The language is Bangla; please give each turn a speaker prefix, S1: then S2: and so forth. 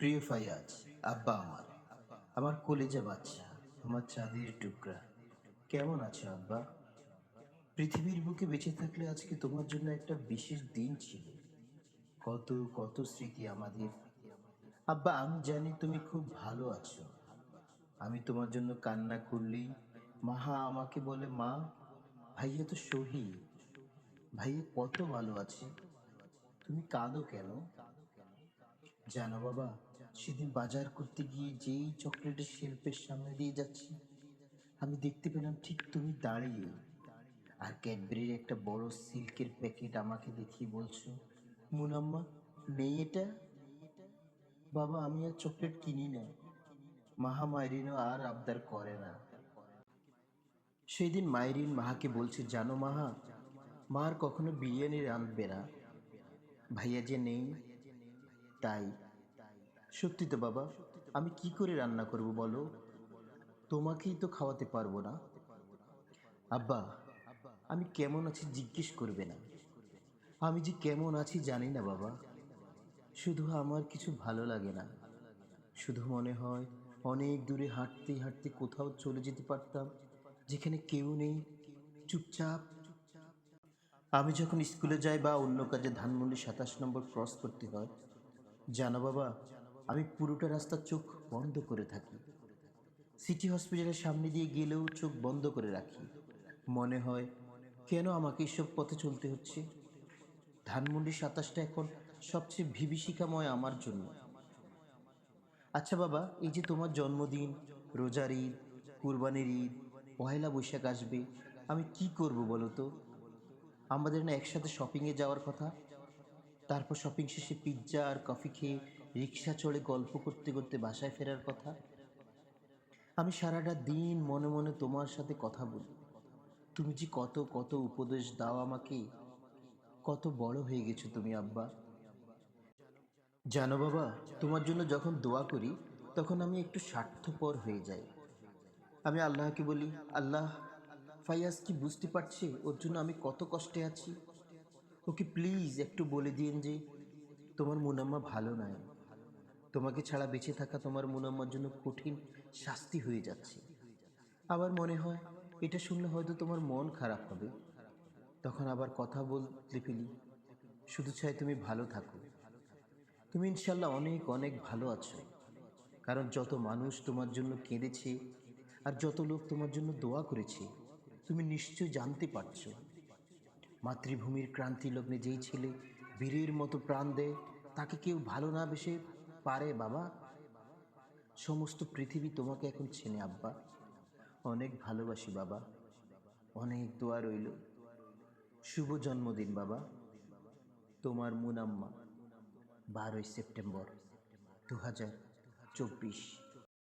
S1: প্রিয় ফাইয়াজ আব্বা আমার আমার কলেজা বাচ্চা, আমার চাঁদের টুকরা। কেমন আছো আব্বা? পৃথিবীর বুকে বেঁচে থাকলে আজকে তোমার জন্য একটা বিশেষ দিন ছিল। কত কত স্মৃতি আমাদের। আব্বা, আমি জানি তুমি খুব ভালো আছো। আমি তোমার জন্য কান্না করলেই মাহা আমাকে বলে, মা, ভাইয়া তো শহীদ। ভাইয়া কত ভালো আছে। তুমি কাঁদো কেন? জানো বাবা সেদিন বাজার করতে গিয়ে যেই চকলেটের শিল্পের সামনে দিয়ে যাচ্ছি, আমি দেখতে পেলাম ঠিক তুমি দাঁড়িয়ে। আর ক্যাডবেরির একটা বড় সিল্কের প্যাকেট আমাকে দেখিয়ে বলছো, মুনাম্মা, নেই এটা? বাবা, আমি আর চকলেট কিনি না। মাহা আর আবদার করে না। সেই দিন মাহাকে বলছে, জানো মাহা, মার কখনো বিরিয়ানি রাঁধবে না। ভাইয়া যে নেই, তাই সত্যি তো বাবা, আমি কি করে রান্না করব বলো? তোমাকেই তো খাওয়াতে পারব না। আব্বা, আমি কেমন আছি জিজ্ঞেস করবে না। আমি যে কেমন আছি জানি না বাবা। শুধু আমার কিছু ভালো লাগে না। শুধু মনে হয় অনেক দূরে হাঁটতে হাঁটতে কোথাও চলে যেতে পারতাম, যেখানে কেউ নেই। চুপচাপ। আমি যখন স্কুলে যাই বা অন্য কাজে ধানমন্ডি সাতাশ নম্বর ক্রস করতে হয়, জানো বাবা আমি পুরোটা রাস্তা চোখ বন্ধ করে থাকি। সিটি হসপিটালের সামনে দিয়ে গেলেও চোখ বন্ধ করে রাখি। মনে হয়, কেন আমাকে এসব পথে চলতে হচ্ছে? ধানমন্ডি সাতাশটা এখন সবচেয়ে বিভীষিকাময় আমার জন্য। আচ্ছা বাবা, এই যে তোমার জন্মদিন, রোজার ঈদ, কুরবানির ঈদ পয়লা বৈশাখ আসবে, আমি কি করব বলো তো? আমাদের না একসাথে শপিংয়ে যাওয়ার কথা। তারপর শপিং শেষে পিৎজা আর কফি খেয়ে রিক্সা চড়ে গল্প করতে করতে বাসায় ফেরার কথা? আমি সারাটা দিন মনে মনে তোমার সাথে কথা বলি। তুমি যে কত কত উপদেশ দাও আমাকে, কত বড় হয়ে গেছো তুমি আব্বা। জানো বাবা, তোমার জন্য যখন দোয়া করি, তখন আমি একটু স্বার্থপর হয়ে যাই। আমি আল্লাহকে বলি, আল্লাহ, ফাইয়াজ কি বুঝতে পারছে ওর জন্য আমি কত কষ্টে আছি? ওকে প্লিজ একটু বলে দিন যে তোমার মুনাম্মা ভালো নয় তোমাকে ছাড়া বেঁচে থাকা তোমার মুনাম্মার জন্য কঠিন শাস্তি হয়ে যাচ্ছে। আবার মনে হয়, এটা শুনলে হয়তো তোমার মন খারাপ হবে। তখন আবার কথা বলতে ফেলি শুধু চাই তুমি ভালো থাকো। তুমি ইনশাল্লাহ অনেক অনেক ভালো আছো। কারণ যত মানুষ তোমার জন্য কেঁদেছে আর যত লোক তোমার জন্য দোয়া করেছে, তুমি নিশ্চয় জানতে পারছ। মাতৃভূমির ক্রান্তি লগ্নে যেই ছেলে বীরের মতো প্রাণ দেয়, তাকে কেউ ভালো না বেসে পারে বাবা? সমস্ত পৃথিবী তোমাকে এখন চেনে, আব্বা। অনেক ভালোবাসি বাবা। অনেক দোয়া রইল। শুভ জন্মদিন বাবা। তোমার মুনাম্মা, বারোই সেপ্টেম্বর দু হাজার চব্বিশ।